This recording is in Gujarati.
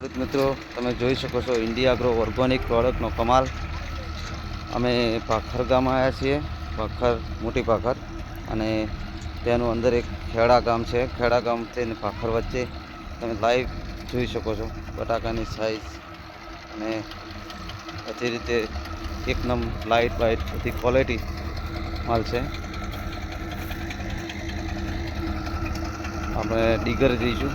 ખેડૂત મિત્રો, તમે જોઈ શકો છો ઇન્ડિયા ગ્રો ઓર્ગોનિક પ્રોડક્ટનો કમાલ. અમે ભાખર ગામ આવ્યા છીએ ભાખર મોટી ભાખર અને તેનું અંદર એક ખેડા ગામ છે. ખેડા ગામથી અને ભાખર વચ્ચે તમે લાઈવ જોઈ શકો છો. બટાકાની સાઈઝ અને બધી રીતે એકદમ લાઇટ વાઇટ બધી ક્વોલિટી માલ છે. આપણે ડીગર જઈશું.